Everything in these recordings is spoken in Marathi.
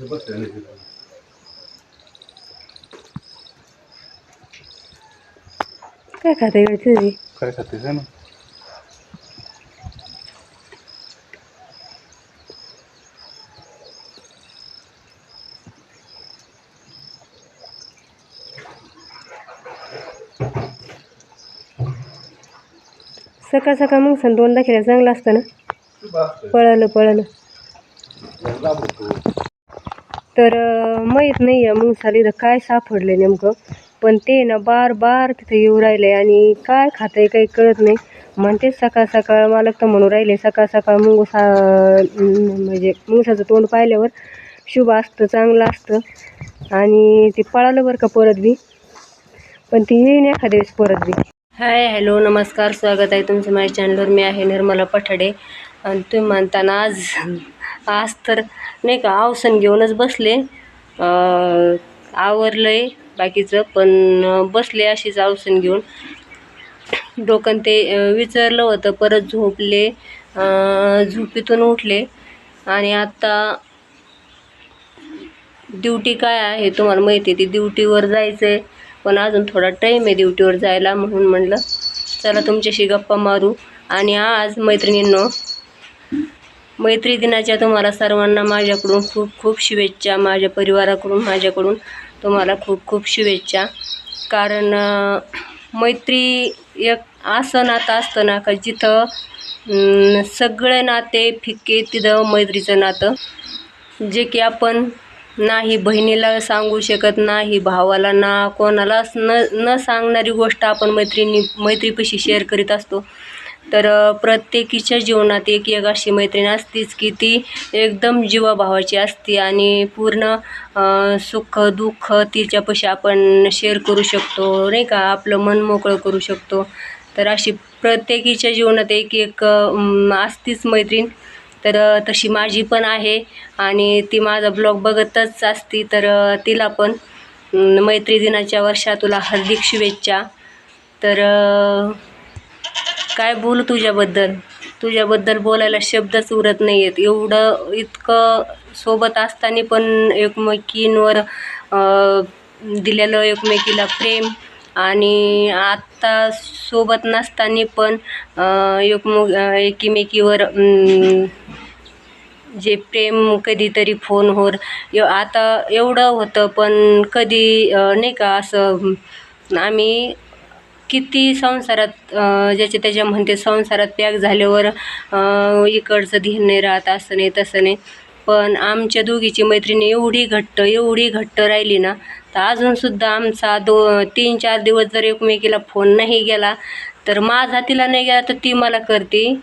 तिथे बसले नाही तिथं. काय खाते गं तुझी काय खातेस आहे ना सकाळ सकाळ मग सण दोनदा खेळायला चांगलं असतं ना तू बसतोय. पळालं पळालं त्याला दाबतो. तर माहीत नाही आहे मग इथं काय सापडलं नेमकं. पण ते ना बार बार तिथं येऊ राहिले आणि काय खातंय काही कळत नाही. म्हणते सकाळ सकाळ मालक तर म्हणून राहिले सकाळ सकाळ मुंगसा म्हणजे मुंगसाचं तोंड पाहिल्यावर शुभ असतं चांगलं असतं. आणि ते पळालं बरं का परत बी. पण ती येईन एखाद्या वेळेस परत बी. हाय हॅलो नमस्कार स्वागत आहे तुमचं माझ्या चॅनलवर मी आहे निर्मला पठाडे. आणि तुम्ही म्हणताना आज आज तर नाही का आवसन घेऊनच बसले. आवरलं आहे बाकीचं पण बसले अशीच आवसन घेऊन. डोकं ते विचारलं होतं परत झोपले. झोपेतून उठले. आणि आत्ता ड्युटी काय आहे तुम्हाला माहिती आहे ती ड्युटीवर जायचं आहे पण अजून थोडा टाईम आहे ड्युटीवर जायला म्हणून म्हणलं चला तुमच्याशी गप्पा मारू. आणि आज मैत्रिणींनो मैत्री दिनाच्या तुम्हाला सर्वांना माझ्याकडून खूप खूप शुभेच्छा माझ्या परिवाराकडून माझ्याकडून तुम्हाला खूप खूप शुभेच्छा. कारण मैत्री एक असं नातं असतं ना का जिथं सगळे नाते फिक्के तिथं मैत्रीचं नातं. जे की आपण नाही बहिणीला सांगू शकत नाही भावाला ना कोणालाच न न सांगणारी गोष्ट आपण मैत्रिणी मैत्रीपाशी शेअर करीत असतो. तर प्रत्येकीच्या जीवनात एक एक अशी मैत्रीण असतीच की ती एकदम जीवाभावाची असते आणि पूर्ण सुख दुःख तिच्यापाशी आपण शेअर करू शकतो नाही का? आपलं मन मोकळं करू शकतो. तर अशी प्रत्येकीच्या जीवनात एक एक असतीच मैत्रीण. तर तशी माझी पण आहे आणि ती माझा ब्लॉग बघतच असती. तर तिला पण मैत्री दिनाच्या वर्षा तुला हार्दिक शुभेच्छा. तर काय बोलू तुझ्याबद्दल? तुझ्याबद्दल बोलायला शब्दच उरत नाही आहेत एवढं इतकं सोबत असताना पण एकमेकींवर दिलेलं एकमेकीला प्रेम आणि आत्ता सोबत नसताना पण एकमे एकीमेकीवर एकमेकीवर जे प्रेम कधीतरी फोनवर एव आता एवढं होतं पण कधी नाही का असं आम्ही किती संसारात ज्याचे त्याच्या म्हणते संसारात पॅक झाल्यावर इकडचं ध्येय नाही राहत असं नाही तसं नाही. पण आमच्या दोघीची मैत्रिणी एवढी घट्ट एवढी घट्ट राहिली ना तर अजूनसुद्धा आमचा दो तीन चार दिवस जर एकमेकीला फोन नाही गेला तर माझा तिला नाही गेला तर ती मला करते.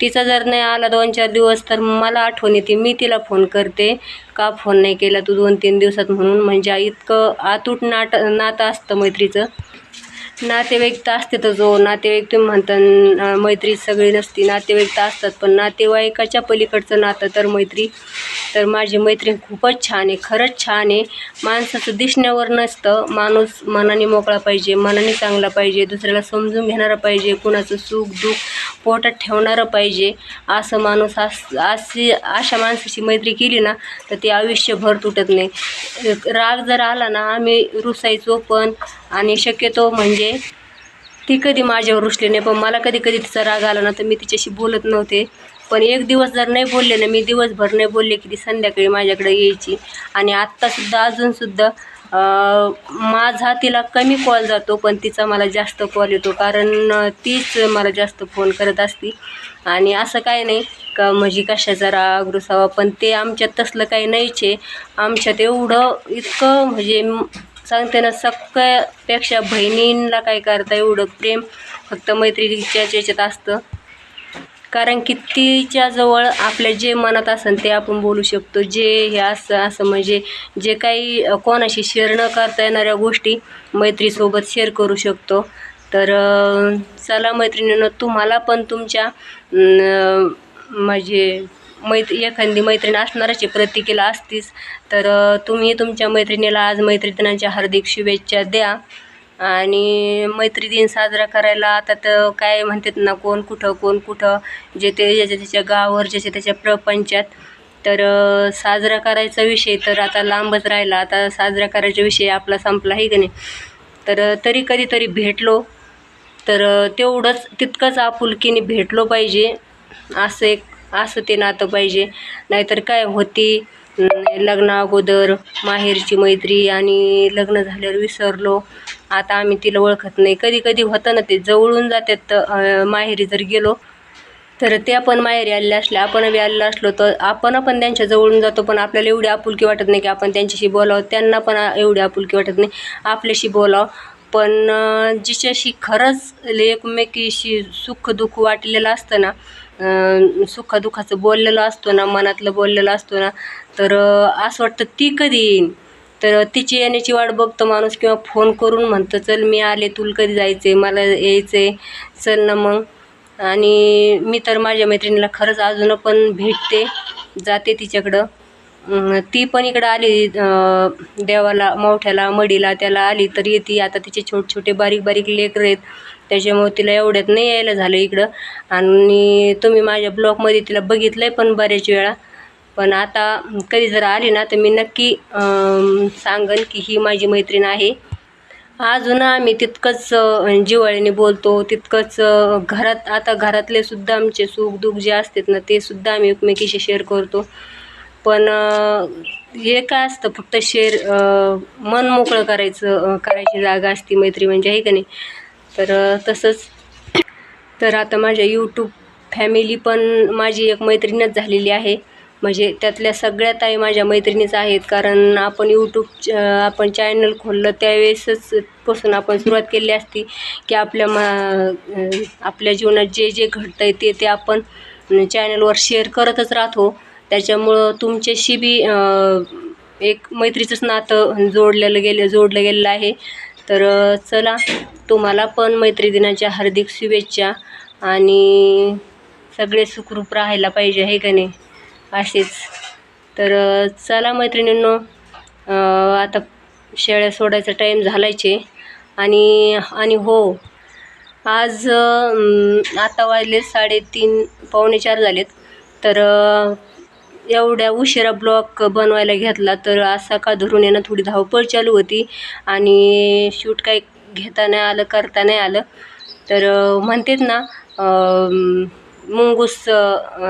तिचा जर नाही आला दोन चार दिवस तर मला आठवण येते मी तिला फोन करते. का फोन नाही केला तू दोन तीन दिवसात म्हणून? म्हणजे इतकं आतूट नाट नातं असतं मैत्रीचं. नातेवाईक तर असते तर जो हो. नातेवाईक तुम्ही म्हणता मैत्री सगळी नसती. नातेवाईक तर असतात पण नातेवाईकाच्या पलीकडचं नातं तर मैत्री. तर माझी मैत्रीण खूपच छान आहे खरंच छान आहे. माणसाचं दिसण्यावर नसतं माणूस मनाने मोकळा पाहिजे मनाने चांगला पाहिजे दुसऱ्याला समजून घेणारा पाहिजे कुणाचं सुख दुःख पोटात ठेवणारं पाहिजे. असं माणूस अस अशी अशा माणसाची मैत्री केली ना तर ती आयुष्यभर तुटत नाही. राग जर आला ना आम्ही रुसायचो पण आणि शक्यतो म्हणजे ती कधी माझ्यावर रुसली नाही पण मला कधी कधी तिचा राग आला ना तर मी तिच्याशी बोलत नव्हते. पण एक दिवस जर नाही बोलले ना मी दिवसभर नाही बोलले की ती संध्याकाळी माझ्याकडे यायची. आणि आत्तासुद्धा अजूनसुद्धा माझा तिला कमी कॉल जातो पण तिचा मला जास्त कॉल येतो. कारण तीच मला जास्त फोन करत असती. आणि असं काय नाही का म्हणजे कशाचा राग रुसावा पण ते आमच्यात तसलं काही नाहीचे आमच्यात एवढं इतकं म्हणजे सांगते ना सगळ्यापेक्षा बहिणींना काय करता एवढं प्रेम फक्त मैत्रिणीच्या याच्यात असतं. कारण की तिच्या जवळ आपल्या जे मनात असेल ते आपण बोलू शकतो. जे हे असं असं म्हणजे जे काही कोणाशी शेअर न करता येणाऱ्या गोष्टी मैत्रीसोबत शेअर करू शकतो. तर चला मैत्रिणीनं तुम्हाला पण तुमच्या म्हणजे मैत्री एखादी मैत्रीण असणारच आहे प्रत्येकीला असतीच तर तुम्ही तुमच्या मैत्रिणीला आज मैत्री हार्दिक शुभेच्छा द्या. आणि मैत्री दिन साजरा करायला आता तर काय म्हणतात ना कोण कुठं कोण कुठं जे ते ज्याच्या त्याच्या गावावर ज्याच्या त्याच्या प्रपंचात. तर साजरा करायचा विषय तर आता लांबच राहिला. आता साजरा करायचा विषय आपला संपला आहे की नाही? तर तरी कधीतरी भेटलो. तर तेवढंच तितकंच आपुलकीने भेटलो पाहिजे असं एक असं ते नातं पाहिजे. नाहीतर काय होती अं, लग्ना अगोदर माहेरची मैत्री आणि लग्न झाल्यावर विसरलो. आता आम्ही तिला ओळखत नाही. कधी कधी होतं ना ते जवळून जातात माहेरी जर गेलो तर ते पण माहेरी आलेले असल्या आपण बी आलेलो असलो तर आपण पण त्यांच्या जवळून जातो. पण आपल्याला एवढी आपुलकी वाटत नाही की आपण त्यांच्याशी बोलावं. त्यांना पण एवढी आपुलकी वाटत नाही. आपल्याशी बोलावं. पण जिच्याशी खरंच एकमेकीशी सुख दुःख वाटलेलं असतं ना सुखादुखाचं बोललेलं असतो ना मनातलं बोललेलं असतो ना तर असं वाटतं ती कधी येईन? तर तिची येण्याची वाट बघतो माणूस किंवा फोन करून म्हणतं चल मी आले तुला कधी जायचं आहे मला यायचं आहे चल ना मग. आणि मी तर माझ्या मैत्रिणीला खरंच अजून पण भेटते जाते तिच्याकडं. ती पण इकडं आली देवाला मोठ्याला मडीला त्याला आली तर येते. आता तिचे छोटे छोटे बारीक बारीक लेकरं आहेत. त्याच्यामुळे तिला एवढ्यात नाही यायला झालं इकडं. आणि तुम्ही माझ्या ब्लॉगमध्ये तिला बघितलं आहे पण बऱ्याच वेळा. पण आता कधी जर आली ना तर मी नक्की सांगेन सांगन की ही माझी मैत्रीण आहे. अजून आम्ही तितकंच जिवाळीने बोलतो तितकंच घरात आता घरातले सुद्धा आमचे सुख दुःख जे असतात ना ते सुद्धा आम्ही एकमेकीशी शेअर करतो. पण हे काय असतं फक्त शेअर मन मोकळं करायचं करायची जागा असती मैत्री म्हणजे आहे का नाही? तर तसंच. तर आता माझ्या यूट्यूब फॅमिली पण माझी एक मैत्रीणच झालेली आहे. म्हणजे त्यातल्या सगळ्या ताई माझ्या मैत्रिणीच आहेत. कारण आपण यूट्यूब आपण चॅनल खोललं त्यावेळेसच पासून आपण सुरुवात केली असती की आपल्या मा आपल्या जीवनात जे जे घडतं आहे ते ते आपण चॅनलवर शेअर करतच राहतो. त्याच्यामुळं तुमच्याशी बी एक मैत्रीचंच नातं जोडलेलं गेलं जोडलं गेलेलं आहे. तर चला तुम्हाला पण मैत्री दिनाच्या हार्दिक शुभेच्छा आणि सगळे सुखरूप राहायला पाहिजे आहे का नाही? असेच. तर चला मैत्रिणींनो आता शेळ्या सोडायचा टाईम झालायचे आणि आणि हो आज आता वाजले साडेतीन पावणे चार झालेत. तर एवढ्या उशिरा ब्लॉक बनवायला घेतला तर असा का धरून येणं थोडी धावपळ चालू होती. आणि शूट काही घेता नाही आलं करता नाही आलं. तर म्हणतात ना मुंगूस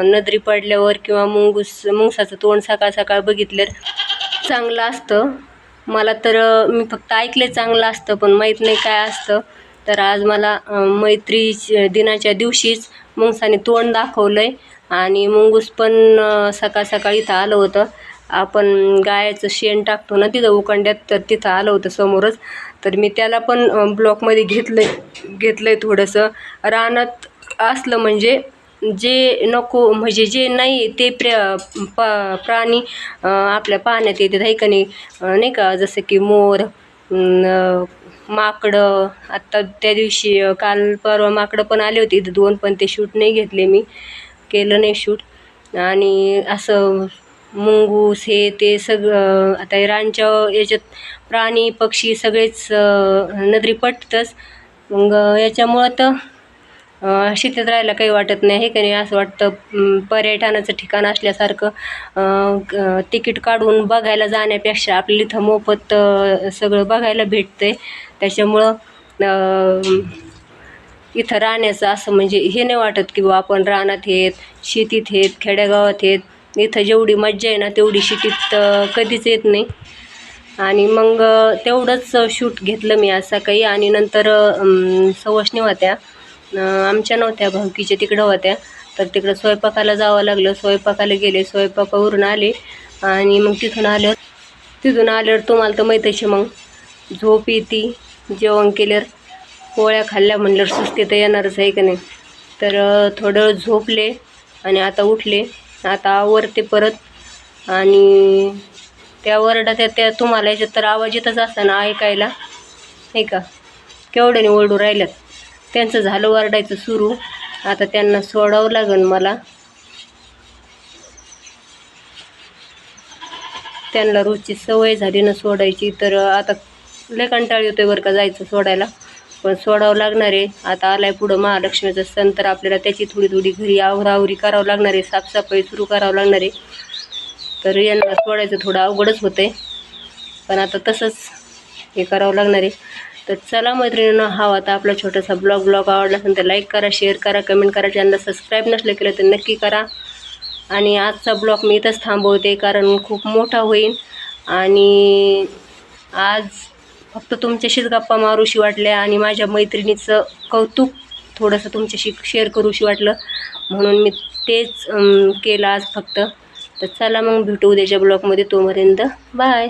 नदरी पडल्यावर किंवा मुंगूस मुंगसाचं तोंड सकाळ सकाळ बघितल्यावर चांगलं असतं. मला तर मी फक्त ऐकले चांगलं असतं पण माहीत नाही काय असतं. तर आज मला मैत्री दिनाच्या दिवशीच मुंगसाने तोंड दाखवलं आहे आणि मुंगूस पण सकाळ सकाळी इथं आलं होतं. आपण गायाचं शेण टाकतो ना तिथं उकंड्यात तर तिथं आलं होतं समोरच. तर मी त्याला पण ब्लॉकमध्ये घेतलं आहे घेतलं आहे थोडंसं. रानात असलं म्हणजे जे नको म्हणजे जे नाही ते प्र प प्राणी आपल्या पाहण्यात येतात आहे का नाही? नाही का? जसं की मोर माकडं. आत्ता त्या दिवशी काल परवा माकडं पण आले होते इथं दोन पण ते शूट नाही घेतले मी. केलं नाही शूट. आणि असं मुंगूस हे ते सगळं आता हे रानच्या याच्यात प्राणी पक्षी सगळेच नजरी पडतंच मग याच्यामुळं तर शेतीत राहायला काही वाटत नाही. हे का नाही असं वाटतं पर्यटनाचं ठिकाण असल्यासारखं तिकीट काढून बघायला जाण्यापेक्षा आपल्याला इथं मोफत सगळं बघायला भेटतं आहे त्याच्यामुळं इथं राहण्याचं असं म्हणजे हे नाही वाटत की बा आपण रानात आहेत शेतीत आहेत खेड्यागावात आहेत. इथं जेवढी मज्जा आहे ना तेवढी शेतीत कधीच येत नाही. आणि मग तेवढंच शूट घेतलं मी आज सकाळी आणि नंतर सवशणी होत्या. आमच्या नव्हत्या भाऊकीच्या तिकडं होत्या. तर तिकडं स्वयंपाकाला जावं लागलं. स्वयंपाकाला गेले स्वयंपाकावरून आले. आणि मग तिथून आल्यावर तिथून आल्यावर तुम्हाला तर माहीतच आहे मग. झोप येते जेवण केल्यावर. पोळ्या खाल्ल्या म्हणल्यावर सुस्ती तर येणारच आहे का नाही? तर थोडं झोपले आणि आता उठले. आता आवरते परत. आणि त्या वरडा त्या त्या तुम्हाला याच्यात तर आवाज येतच असताना ऐकायला. नाही का? केवढ्याने ओरडू राहिल्यात. त्यांचं झालं वरडायचं सुरू. आता त्यांना सोडावं लागेल मला. त्यांना रोजची सवय झाली ना सोडायची. तर आता लय कंटाळ येतोय बरं का जायचं सोडायला. पण सोडावं लागणार आहे. आता आलाय पुढं महालक्ष्मीचं सण तर आपल्याला त्याची थोडी थोडी घरी आवरावरी करावं लागणार आहे. साफसफाई सुरू करावं लागणार आहे. तर यांना सोडायचं थोडं अवघडच होतं आहे पण आता तसंच हे करावं लागणार आहे. तर चला मैत्रिणीनं हा आता आपला छोटासा ब्लॉग. ब्लॉग आवडला असेल तर लाईक करा शेअर करा कमेंट करा. चॅनलला सबस्क्राईब नसलं केलं तर नक्की करा. आणि आजचा ब्लॉग मी इथंच थांबवते कारण खूप मोठा होईल आणि आज फक्त तुमच्याशीच गप्पा मारूशी वाटल्या आणि माझ्या मैत्रिणीचं कौतुक थोडंसं तुमच्याशी शेअर करूशी वाटलं. म्हणून मी तेच केलं आज फक्त. तर चला मग भेटू उद्याच्या ब्लॉगमध्ये तोपर्यंत. बाय